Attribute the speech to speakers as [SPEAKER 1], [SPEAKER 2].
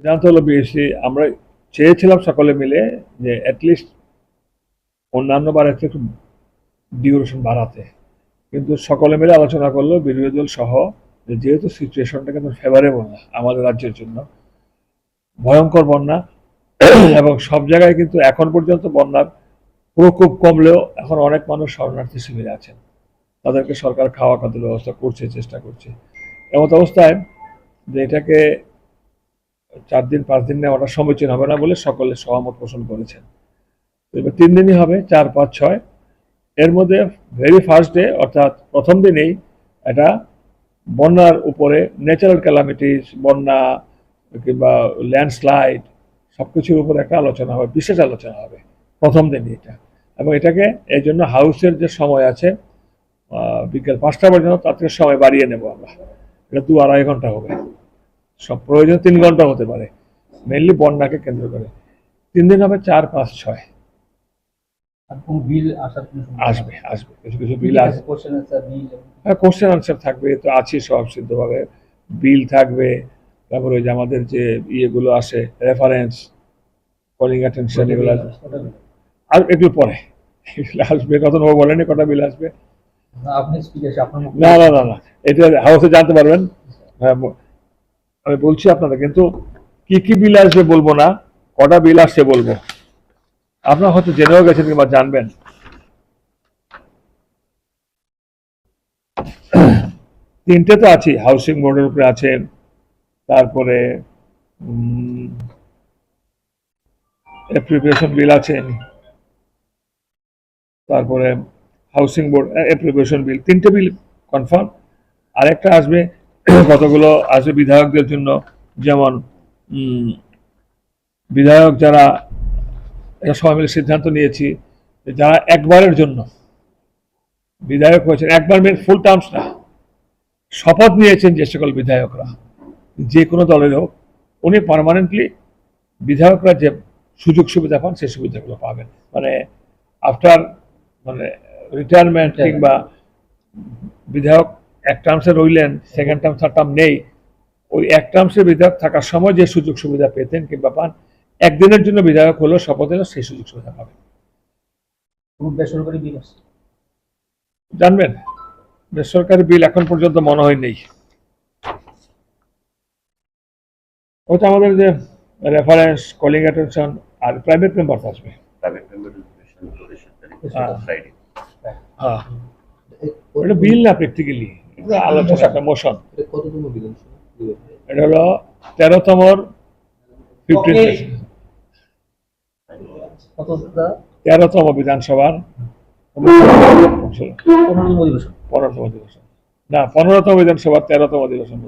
[SPEAKER 1] সিদ্ধান্ত হলো বিএসসি, আমরা চেয়েছিলাম সকলে মিলে যে অ্যাটলিস্ট অন্যান্য বারের থেকে একটু ডিউরেশন বাড়াতে। কিন্তু সকলে মিলে আলোচনা করল বিরোধী দল সহ যেহেতু সিচুয়েশনটা কিন্তু ফেভারেবল না আমাদের রাজ্যের জন্য, ভয়ঙ্কর বন্যা এবং সব জায়গায় কিন্তু এখন পর্যন্ত বন্যার প্রকোপ কমলেও এখন অনেক মানুষ শরণার্থী শিবিরে আছেন। তাদেরকে সরকার খাওয়া খাদ্যের ব্যবস্থা করছে, চেষ্টা করছে। এমত অবস্থায় যে এটাকে চার দিন, পাঁচ দিন নেওয়াটা সমীচীন হবে না বলে সকলে সহমত পোষণ করেছেন। এবার তিন দিনই হবে, চার, পাঁচ, ছয়। এর মধ্যে ভেরি ফার্স্ট ডে অর্থাৎ প্রথম দিনেই এটা বন্যার উপরে ন্যাচারাল ক্যালামিটিস বন্যা কিংবা ল্যান্ডস্লাইড সব কিছুর উপর একটা আলোচনা হবে, বিশেষ আলোচনা হবে, প্রথম দিনই এটা। এবং এটাকে এই জন্য হাউসের যে সময় আছে বিকেল পাঁচটা পর্যন্ত তার থেকে সময় বাড়িয়ে নেব আমরা। এটা দু আড়াই ঘণ্টা হবে। সব প্রয়োজন তিন ঘণ্টা হতে পারে। মেনলি বন্যাকে কেন্দ্র করে। তিন দিন হবে চার পাঁচ ছয়।
[SPEAKER 2] বিল
[SPEAKER 1] আসবে আসবে। কিছু কিছু বিল আসবে
[SPEAKER 2] কোশ্চেন
[SPEAKER 1] হ্যাঁ কোশ্চেন আনসার থাকবে তো আছে সব সিদ্ধভাবে। বিল থাকবে তারপরে ওই যে আমাদের যে ইয়েগুলো আসে রেফারেন্স কলিং অ্যাটেনশন এগুলো আর একটু পরে। এগুলো আসবে কত নেব বলেনি কটা বিল আসবে? না না না না এটা হাউসে জানতে পারবেন। হ্যাঁ, আমি বলছি আপনাদের, কিন্তু কি কি বিল আসবে বলব না, কটা বিল আসছে বলব? আপনারা হয়তো জেনেও গেছেন কিংবা জানবেন। তিনটে তো আছে হাউসিং বোর্ডের উপরে আছেন, তারপরে অ্যাপ্লিকেশন বিল আছেন তারপরে হাউসিং বোর্ড অ্যাপ্লিকেশন বিল তিনটে বিল কনফার্ম আরেকটা আসবে কতগুলো আছে বিধায়কদের জন্য? যেমন বিধায়ক যারা এটা সবাই মিলে সিদ্ধান্ত নিয়েছি যারা একবারের জন্য বিধায়ক হয়েছেন একবার মেন ফুল টার্মস না শপথ নিয়েছেন যে সকল বিধায়করা যে কোনো দলের হোক উনি পার্মানেন্টলি বিধায়করা যে সুযোগ সুবিধা পান সেই সুবিধাগুলো পাবেন। মানে আফটার মানে রিটায়ারমেন্ট কিংবা বিধায়ক এক টার্মসে রইলেন সেকেন্ড টার্ম থার্ড টার্ম নেই। ওই এক টার্মসে বিধায়ক থাকার সময় যে সুযোগ সুবিধা পেতেন কিংবা পান একদিনের জন্য বিধায়ক হলো শপথ হলো সেই সুযোগ সুবিধা পাবেন।
[SPEAKER 2] বেসরকারি বিল
[SPEAKER 1] জানবেন বেসরকারি বিল এখন পর্যন্ত মনে হয় নেই। ওটা আমাদের যে রেফারেন্স কলিং অ্যাটেনশন আর প্রাইভেট মেম্বার আসবে। Ah.
[SPEAKER 3] Friday.
[SPEAKER 1] হ্যাঁ। ওটা বিল না প্র্যাকটিক্যালি এটা আলোচনা একটা মোশন
[SPEAKER 2] এটা
[SPEAKER 1] হলো তেরোতমর ফিফটিন তেরোতম বিধানসভার
[SPEAKER 2] পনেরোতম অধিবেশন।
[SPEAKER 1] না পনেরোতম বিধানসভার তেরোতম অধিবেশন।